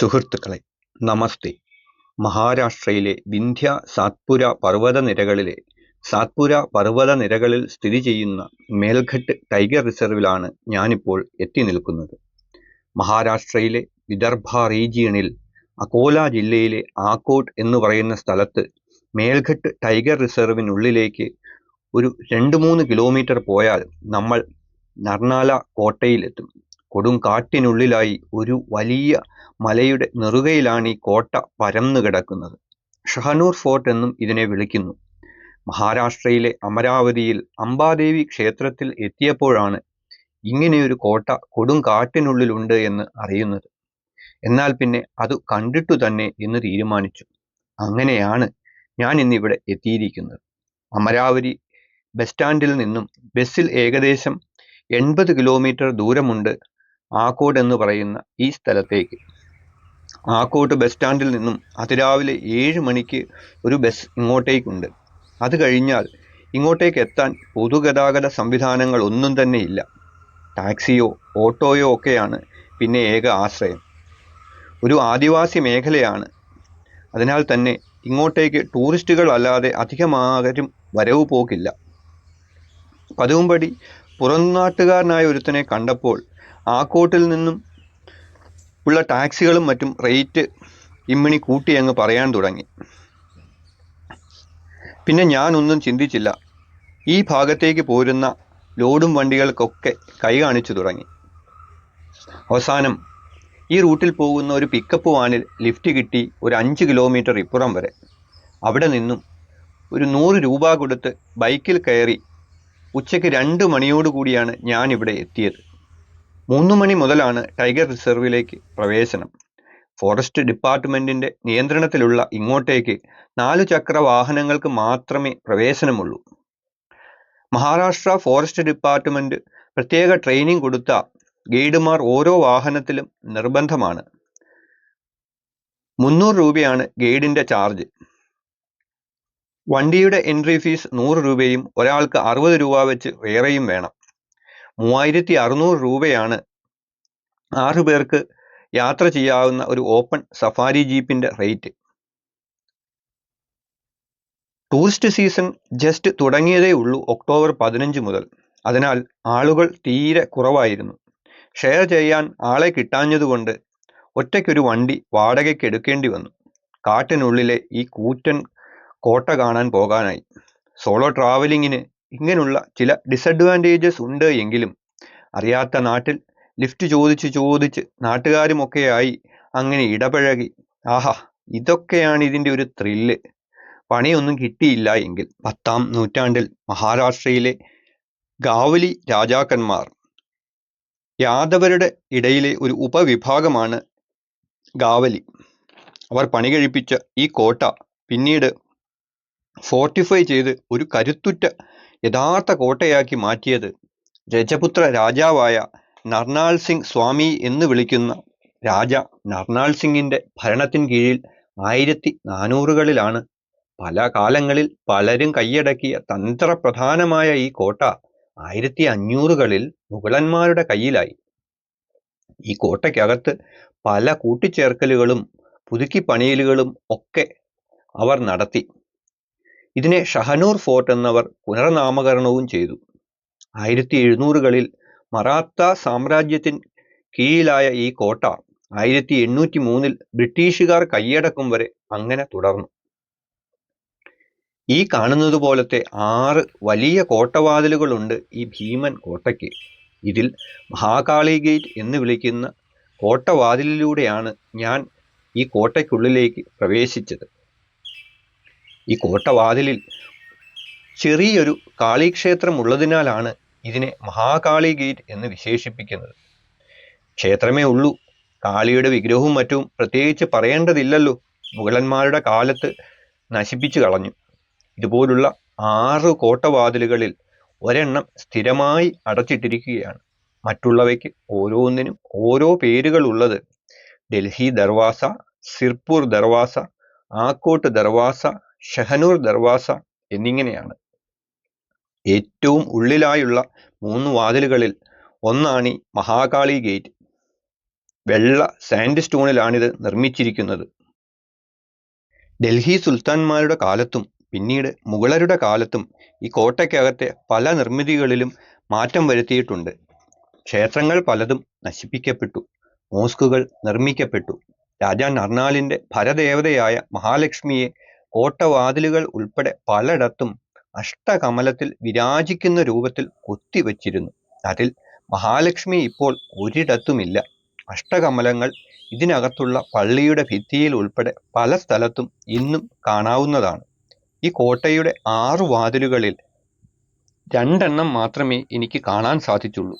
സുഹൃത്തുക്കളെ നമസ്തേ. മഹാരാഷ്ട്രയിലെ വിന്ധ്യ സാത്പുര പർവതനിരകളിലെ സാത്പുര പർവതനിരകളിൽ സ്ഥിതി ചെയ്യുന്ന മേൽഘട്ട് ടൈഗർ റിസർവിലാണ് ഞാനിപ്പോൾ എത്തി നിൽക്കുന്നത്. മഹാരാഷ്ട്രയിലെ വിദർഭ റീജിയണിൽ അകോല ജില്ലയിലെ ആക്കോട്ട് എന്ന് പറയുന്ന സ്ഥലത്ത് മേൽഘട്ട് ടൈഗർ റിസർവിനുള്ളിലേക്ക് ഒരു രണ്ട് മൂന്ന് കിലോമീറ്റർ പോയാൽ നമ്മൾ നർണാല കോട്ടയിലെത്തും. കൊടും കാട്ടിനുള്ളിലായി ഒരു വലിയ മലയുടെ നെറുകയിലാണ് ഈ കോട്ട പരന്നു കിടക്കുന്നത്. ഷഹനൂർ ഫോർട്ട് എന്നും ഇതിനെ വിളിക്കുന്നു. മഹാരാഷ്ട്രയിലെ അമരാവതിയിൽ അംബാദേവി ക്ഷേത്രത്തിൽ എത്തിയപ്പോഴാണ് ഇങ്ങനെയൊരു കോട്ട കൊടുങ്കാട്ടിനുള്ളിലുണ്ട് എന്ന് അറിയുന്നത്. എന്നാൽ പിന്നെ അത് കണ്ടിട്ടു തന്നെ എന്ന് തീരുമാനിച്ചു. അങ്ങനെയാണ് ഞാൻ ഇന്നിവിടെ എത്തിയിരിക്കുന്നത്. അമരാവതി ബസ് സ്റ്റാൻഡിൽ നിന്നും ബസ്സിൽ ഏകദേശം എൺപത് കിലോമീറ്റർ ദൂരമുണ്ട്. ആക്കോട് എന്ന് പറയുന്ന ഈ സ്ഥലത്തേക്ക്. ആക്കോട്ട് ബസ് സ്റ്റാൻഡിൽ നിന്നും അതിരാവിലെ ഏഴ് മണിക്ക് ഒരു ബസ് ഇങ്ങോട്ടേക്കുണ്ട്. അത് കഴിഞ്ഞാൽ ഇങ്ങോട്ടേക്ക് എത്താൻ പൊതുഗതാഗത സംവിധാനങ്ങൾ ഒന്നും തന്നെ ഇല്ല. ടാക്സിയോ ഓട്ടോയോ ഒക്കെയാണ് പിന്നെ ഏക ആശ്രയം. ഒരു ആദിവാസി മേഖലയാണ്. അതിനാൽ തന്നെ ഇങ്ങോട്ടേക്ക് ടൂറിസ്റ്റുകൾ അല്ലാതെ അധികമാരും വരവ് പോക്കില്ല. പതിവുംപടി പുറംനാട്ടുകാരനായ ഒരുത്തനെ കണ്ടപ്പോൾ ആക്കോട്ടിൽ നിന്നും ഉള്ള ടാക്സികളും മറ്റും റേറ്റ് ഇമ്മിണി കൂട്ടി അങ്ങ് പറയാൻ തുടങ്ങി. പിന്നെ ഞാനൊന്നും ചിന്തിച്ചില്ല. ഈ ഭാഗത്തേക്ക് പോരുന്ന ലോഡും വണ്ടികൾക്കൊക്കെ കൈ കാണിച്ചു തുടങ്ങി. അവസാനം ഈ റൂട്ടിൽ പോകുന്ന ഒരു പിക്കപ്പ് വാനിൽ ലിഫ്റ്റ് കിട്ടി ഒരു അഞ്ച് കിലോമീറ്റർ ഇപ്പുറം വരെ. അവിടെ നിന്നും ഒരു നൂറ് രൂപ കൊടുത്ത് ബൈക്കിൽ കയറി ഉച്ചയ്ക്ക് രണ്ട് മണിയോടുകൂടിയാണ് ഞാനിവിടെ എത്തിയത്. മൂന്ന് മണി മുതലാണ് ടൈഗർ റിസർവിലേക്ക് പ്രവേശനം. ഫോറസ്റ്റ് ഡിപ്പാർട്ട്മെന്റിന്റെ നിയന്ത്രണത്തിലുള്ള ഇങ്ങോട്ടേക്ക് നാലു ചക്ര വാഹനങ്ങൾക്ക് മാത്രമേ പ്രവേശനമുള്ളൂ. മഹാരാഷ്ട്ര ഫോറസ്റ്റ് ഡിപ്പാർട്ട്മെന്റ് പ്രത്യേക ട്രെയിനിങ് കൊടുത്ത ഗൈഡുമാർ ഓരോ വാഹനത്തിലും നിർബന്ധമാണ്. മുന്നൂറ് രൂപയാണ് ഗൈഡിന്റെ ചാർജ്. വണ്ടിയുടെ എൻട്രി ഫീസ് നൂറ് രൂപയും ഒരാൾക്ക് അറുപത് രൂപ വെച്ച് വേറെയും വേണം. മൂവായിരത്തി അറുന്നൂറ് രൂപയാണ് ആറു പേർക്ക് യാത്ര ചെയ്യാവുന്ന ഒരു ഓപ്പൺ സഫാരി ജീപ്പിന്റെ റേറ്റ്. ടൂറിസ്റ്റ് സീസൺ ജസ്റ്റ് തുടങ്ങിയതേ ഉള്ളൂ ഒക്ടോബർ പതിനഞ്ച് മുതൽ. അതിനാൽ ആളുകൾ തീരെ കുറവായിരുന്നു. ഷെയർ ചെയ്യാൻ ആളെ കിട്ടാഞ്ഞതുകൊണ്ട് ഒറ്റയ്ക്കൊരു വണ്ടി വാടകയ്ക്ക് എടുക്കേണ്ടി വന്നു. കാട്ടിനുള്ളിലെ ഈ കൂറ്റൻ കോട്ട കാണാൻ പോകാനായി. സോളോ ട്രാവലിങ്ങിന് ഇങ്ങനെയുള്ള ചില ഡിസഡ്വാന്റേജസ് ഉണ്ട് എങ്കിലും അറിയാത്ത നാട്ടിൽ ലിഫ്റ്റ് ചോദിച്ച് ചോദിച്ച് നാട്ടുകാരുമൊക്കെയായി അങ്ങനെ ഇടപഴകി. ആഹാ ഇതൊക്കെയാണ് ഇതിന്റെ ഒരു ത്രില്ല് പണിയൊന്നും കിട്ടിയില്ല എങ്കിൽ പത്താം നൂറ്റാണ്ടിൽ മഹാരാഷ്ട്രയിലെ ഗാവലി രാജാക്കന്മാർ യാദവരുടെ ഇടയിലെ ഒരു ഉപവിഭാഗമാണ് ഗാവലി. അവർ പണി കഴിപ്പിച്ച ഈ കോട്ട പിന്നീട് ഫോർട്ടിഫൈ ചെയ്ത് ഒരു കരുത്തുറ്റ യഥാർത്ഥ കോട്ടയാക്കി മാറ്റിയത് രജപുത്ര രാജാവായ നർനാൾ സിംഗ് സ്വാമി എന്ന് വിളിക്കുന്ന രാജ നർനാൾ സിംഗിന്റെ ഭരണത്തിൻ കീഴിൽ ആയിരത്തി നാനൂറുകളിലാണ് പല കാലങ്ങളിൽ പലരും കൈയടക്കിയ തന്ത്രപ്രധാനമായ ഈ കോട്ട ആയിരത്തി അഞ്ഞൂറുകളിൽ മുഗളന്മാരുടെ കയ്യിലായി ഈ കോട്ടയ്ക്കകത്ത് പല കൂട്ടിച്ചേർക്കലുകളും പുതുക്കിപ്പണിയലുകളും ഒക്കെ അവർ നടത്തി. ഇതിനെ ഷഹനൂർ ഫോർട്ട് എന്നവർ പുനർനാമകരണവും ചെയ്തു. ആയിരത്തി എഴുന്നൂറുകളിൽ മറാത്ത സാമ്രാജ്യത്തിൻ കീഴിലായ ഈ കോട്ട ആയിരത്തി എണ്ണൂറ്റി മൂന്നിൽ ബ്രിട്ടീഷുകാർ കൈയടക്കും വരെ അങ്ങനെ തുടർന്നു. ഈ കാണുന്നത് പോലത്തെ ആറ് വലിയ കോട്ടവാതിലുകളുണ്ട് ഈ ഭീമൻ കോട്ടയ്ക്ക്. ഇതിൽ മഹാകാളി ഗേറ്റ് എന്ന് വിളിക്കുന്ന കോട്ടവാതിലിലൂടെയാണ് ഞാൻ ഈ കോട്ടയ്ക്കുള്ളിലേക്ക് പ്രവേശിച്ചത്. ഈ കോട്ടവാതിലിൽ ചെറിയൊരു കാളീക്ഷേത്രം ഉള്ളതിനാലാണ് ഇതിനെ മഹാകാളി ഗേറ്റ് എന്ന് വിശേഷിപ്പിക്കുന്നത്. ക്ഷേത്രമേ ഉള്ളൂ. കാളിയുടെ വിഗ്രഹവും മറ്റും പ്രത്യേകിച്ച് പറയേണ്ടതില്ലല്ലോ. മുഗളന്മാരുടെ കാലത്ത് നശിപ്പിച്ചു കളഞ്ഞു. ഇതുപോലുള്ള ആറ് കോട്ടവാതിലുകളിൽ ഒരെണ്ണം സ്ഥിരമായി അടച്ചിട്ടിരിക്കുകയാണ്. മറ്റുള്ളവയ്ക്ക് ഓരോന്നിനും ഓരോ പേരുകൾ ഉള്ളത്. ഡൽഹി ദർവാസ സിർപൂർ ദർവാസ ആക്കോട്ട് ദർവാസ ഷഹനൂർ ദർവാസ എന്നിങ്ങനെയാണ്. ഏറ്റവും ഉള്ളിലായുള്ള മൂന്ന് വാതിലുകളിൽ ഒന്നാണ് മഹാകാളി ഗേറ്റ് വെള്ള സാൻഡ് സ്റ്റോണിലാണിത് നിർമ്മിച്ചിരിക്കുന്നത്. ഡൽഹി സുൽത്താൻമാരുടെ കാലത്തും പിന്നീട് മുഗളരുടെ കാലത്തും ഈ കോട്ടയ്ക്കകത്തെ പല നിർമ്മിതികളിലും മാറ്റം വരുത്തിയിട്ടുണ്ട്. ക്ഷേത്രങ്ങൾ പലതും നശിപ്പിക്കപ്പെട്ടു. മോസ്കുകൾ നിർമ്മിക്കപ്പെട്ടു. രാജാ നർണാലിന്റെ ഭരദേവതയായ മഹാലക്ഷ്മിയെ കോട്ടവാതിലുകൾ ഉൾപ്പെടെ പലയിടത്തും അഷ്ടകമലത്തിൽ വിരാജിക്കുന്ന രൂപത്തിൽ കൊത്തിവച്ചിരുന്നു. അതിൽ മഹാലക്ഷ്മി ഇപ്പോൾ ഒരിടത്തുമില്ല. അഷ്ടകമലങ്ങൾ ഇതിനകത്തുള്ള പള്ളിയുടെ ഭിത്തിയിൽ ഉൾപ്പെടെ പല സ്ഥലത്തും ഇന്നും കാണാവുന്നതാണ്. ഈ കോട്ടയുടെ ആറു വാതിലുകളിൽ രണ്ടെണ്ണം മാത്രമേ എനിക്ക് കാണാൻ സാധിച്ചുള്ളൂ.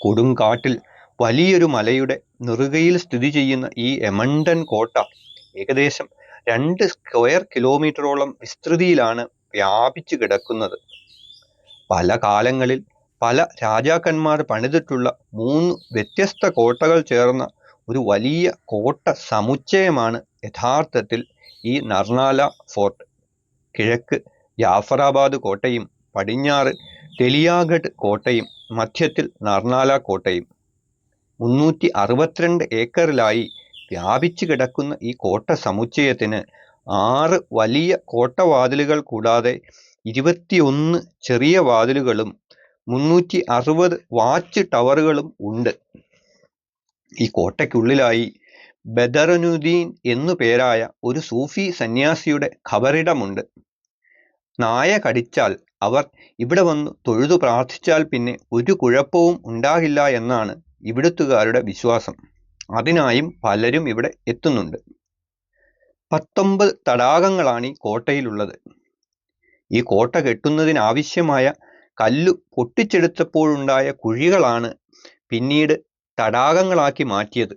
കൊടുങ്കാട്ടിൽ വലിയൊരു മലയുടെ നെറുകയിൽ സ്ഥിതി ചെയ്യുന്ന ഈ എമണ്ടൻ കോട്ട ഏകദേശം രണ്ട് സ്ക്വയർ കിലോമീറ്ററോളം വിസ്തൃതിയിലാണ് വ്യാപിച്ചു കിടക്കുന്നത്. പല കാലങ്ങളിൽ പല രാജാക്കന്മാർ പണിതിട്ടുള്ള മൂന്ന് വ്യത്യസ്ത കോട്ടകൾ ചേർന്ന ഒരു വലിയ കോട്ട സമുച്ചയമാണ് യഥാർത്ഥത്തിൽ ഈ നർണാല ഫോർട്ട്. കിഴക്ക് ജാഫറാബാദ് കോട്ടയും പടിഞ്ഞാറ് തെലിയാഗഡ് കോട്ടയും മധ്യത്തിൽ നർണാല കോട്ടയും. മുന്നൂറ്റി അറുപത്തിരണ്ട് ഏക്കറിലായി വ്യാപിച്ചു കിടക്കുന്ന ഈ കോട്ട സമുച്ചയത്തിന് ആറ് വലിയ കോട്ടവാതിലുകൾ കൂടാതെ ഇരുപത്തിയൊന്ന് ചെറിയ വാതിലുകളും മുന്നൂറ്റി അറുപത് വാച്ച് ടവറുകളും ഉണ്ട്. ഈ കോട്ടയ്ക്കുള്ളിലായി ബദറനുദ്ദീൻ എന്നു പേരായ ഒരു സൂഫി സന്യാസിയുടെ ഖബറിടമുണ്ട്. നായ കടിച്ചാൽ അവർ ഇവിടെ വന്ന് തൊഴുതു പ്രാർത്ഥിച്ചാൽ പിന്നെ ഒരു കുഴപ്പവും ഉണ്ടാകില്ല എന്നാണ് ഇവിടുത്തുകാരുടെ വിശ്വാസം. അതിനായും പലരും ഇവിടെ എത്തുന്നുണ്ട്. പത്തൊമ്പത് തടാകങ്ങളാണ് ഈ കോട്ടയിലുള്ളത്. ഈ കോട്ട കെട്ടുന്നതിനാവശ്യമായ കല്ല് പൊട്ടിച്ചെടുത്തപ്പോഴുണ്ടായ കുഴികളാണ് പിന്നീട് തടാകങ്ങളാക്കി മാറ്റിയത്.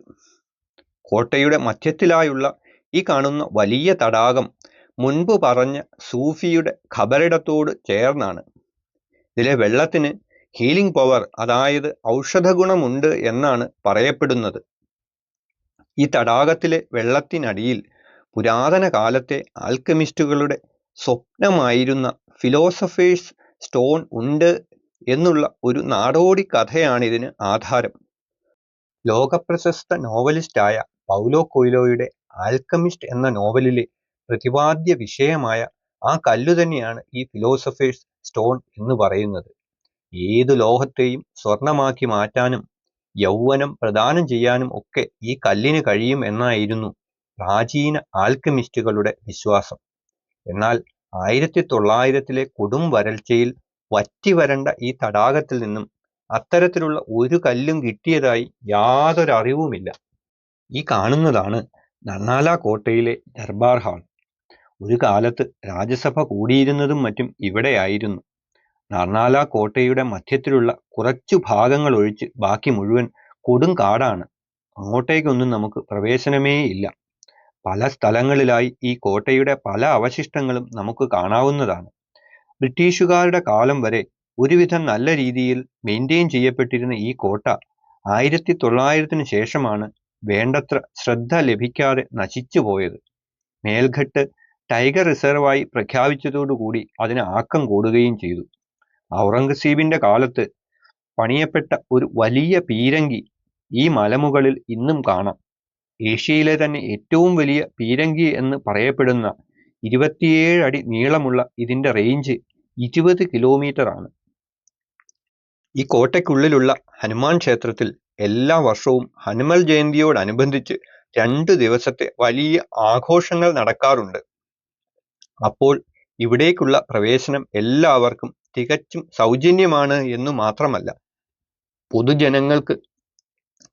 കോട്ടയുടെ മധ്യത്തിലായുള്ള ഈ കാണുന്ന വലിയ തടാകം മുൻപ് പറഞ്ഞ സൂഫിയുടെ ഖബറിടത്തോട് ചേർന്നാണ്. ഇതിലെ വെള്ളത്തിന് ഹീലിംഗ് പവർ അതായത് ഔഷധ ഗുണമുണ്ട് എന്നാണ് പറയപ്പെടുന്നത്. ഈ തടാകത്തിലെ വെള്ളത്തിനടിയിൽ പുരാതന കാലത്തെ ആൽക്കമിസ്റ്റുകളുടെ സ്വപ്നമായിരുന്ന ഫിലോസഫേഴ്സ് സ്റ്റോൺ ഉണ്ട് എന്നുള്ള ഒരു നാടോടി കഥയാണിതിന് ആധാരം. ലോകപ്രശസ്ത നോവലിസ്റ്റായ പൗലോ കൊയ്ലോയുടെ ആൽക്കമിസ്റ്റ് എന്ന നോവലിലെ പ്രതിപാദ്യ വിഷയമായ ആ കല്ലു തന്നെയാണ് ഈ ഫിലോസഫേഴ്സ് സ്റ്റോൺ എന്ന് പറയുന്നത്. ഏതു ലോഹത്തെയും സ്വർണമാക്കി മാറ്റാനും യൗവനം പ്രദാനം ചെയ്യാനും ഒക്കെ ഈ കല്ലിന് കഴിയും എന്നായിരുന്നു പ്രാചീന ആൽക്കമിസ്റ്റുകളുടെ വിശ്വാസം. എന്നാൽ ആയിരത്തി തൊള്ളായിരത്തിലെ കൊടും വരൾച്ചയിൽ വറ്റിവരണ്ട ഈ തടാകത്തിൽ നിന്നും അത്തരത്തിലുള്ള ഒരു കല്ലും കിട്ടിയതായി യാതൊരു അറിവുമില്ല ഈ കാണുന്നതാണ് നർണാല കോട്ടയിലെ ദർബാർ ഹാൾ. ഒരു കാലത്ത് രാജസഭ കൂടിയിരുന്നതും മറ്റും ഇവിടെയായിരുന്നു. നർണാല കോട്ടയുടെ മധ്യത്തിലുള്ള കുറച്ചു ഭാഗങ്ങൾ ഒഴിച്ച് ബാക്കി മുഴുവൻ കൊടും കാടാണ്. അങ്ങോട്ടേക്കൊന്നും നമുക്ക് പ്രവേശനമേ ഇല്ല പല സ്ഥലങ്ങളിലായി ഈ കോട്ടയുടെ പല അവശിഷ്ടങ്ങളും നമുക്ക് കാണാവുന്നതാണ്. ബ്രിട്ടീഷുകാരുടെ കാലം വരെ ഒരുവിധം നല്ല രീതിയിൽ മെയിന്റെയിൻ ചെയ്യപ്പെട്ടിരുന്ന ഈ കോട്ട ആയിരത്തി തൊള്ളായിരത്തിന് ശേഷമാണ് വേണ്ടത്ര ശ്രദ്ധ ലഭിക്കാതെ നശിച്ചു പോയത്. മേൽഘട്ട് ടൈഗർ റിസർവായി പ്രഖ്യാപിച്ചതോടുകൂടി അതിന് ആക്കം കൂടുകയും ചെയ്തു. ഔറംഗസീബിന്റെ കാലത്ത് പണിയപ്പെട്ട ഒരു വലിയ പീരങ്കി ഈ മലമുകളിൽ ഇന്നും കാണാം. ഏഷ്യയിലെ തന്നെ ഏറ്റവും വലിയ പീരങ്കി എന്ന് പറയപ്പെടുന്ന ഇരുപത്തിയേഴ് അടി നീളമുള്ള ഇതിന്റെ റേഞ്ച് ഇരുപത് കിലോമീറ്റർ ആണ്. ഈ കോട്ടയ്ക്കുള്ളിലുള്ള ഹനുമാൻ ക്ഷേത്രത്തിൽ എല്ലാ വർഷവും ഹനുമൽ ജയന്തിയോടനുബന്ധിച്ച് രണ്ട് ദിവസത്തെ വലിയ ആഘോഷങ്ങൾ നടക്കാറുണ്ട്. അപ്പോൾ ഇവിടേക്കുള്ള പ്രവേശനം എല്ലാവർക്കും തികച്ചും സൗജന്യമാണ് എന്നു മാത്രമല്ല പൊതുജനങ്ങൾക്ക്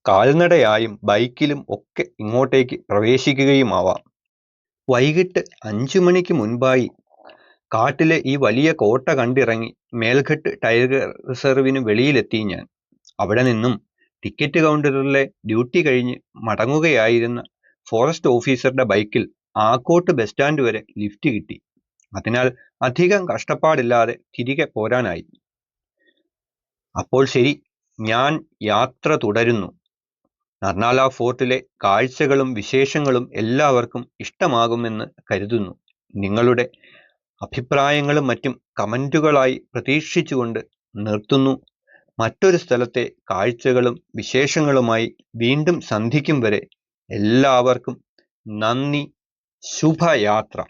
കാൽനടയായും ബൈക്കിലും ഒക്കെ ഇങ്ങോട്ടേക്ക് പ്രവേശിക്കുകയുമാവാം. വൈകിട്ട് അഞ്ചു മണിക്ക് മുൻപായി കാട്ടിലെ ഈ വലിയ കോട്ട കണ്ടിറങ്ങി മേൽഘട്ട് ടൈഗർ റിസർവിന് വെളിയിലെത്തി ഞാൻ. അവിടെ നിന്നും ടിക്കറ്റ് കൗണ്ടറിലെ ഡ്യൂട്ടി കഴിഞ്ഞ് മടങ്ങുകയായിരുന്ന ഫോറസ്റ്റ് ഓഫീസറുടെ ബൈക്കിൽ ആക്കോട്ട് ബസ് സ്റ്റാൻഡ് വരെ ലിഫ്റ്റ് കിട്ടി. അതിനാൽ അധികം കഷ്ടപ്പാടില്ലാതെ തിരികെ പോരാനായി. അപ്പോൾ ശരി ഞാൻ യാത്ര തുടരുന്നു. നർണാല ഫോർട്ടിലെ കാഴ്ചകളും വിശേഷങ്ങളും എല്ലാവർക്കും ഇഷ്ടമാകുമെന്ന് കരുതുന്നു. നിങ്ങളുടെ അഭിപ്രായങ്ങളും മറ്റും കമന്റുകളായി പ്രതീക്ഷിച്ചുകൊണ്ട് നിർത്തുന്നു. മറ്റൊരു സ്ഥലത്തെ കാഴ്ചകളും വിശേഷങ്ങളുമായി വീണ്ടും സന്ധിക്കും വരെ എല്ലാവർക്കും നന്ദി. ശുഭയാത്ര.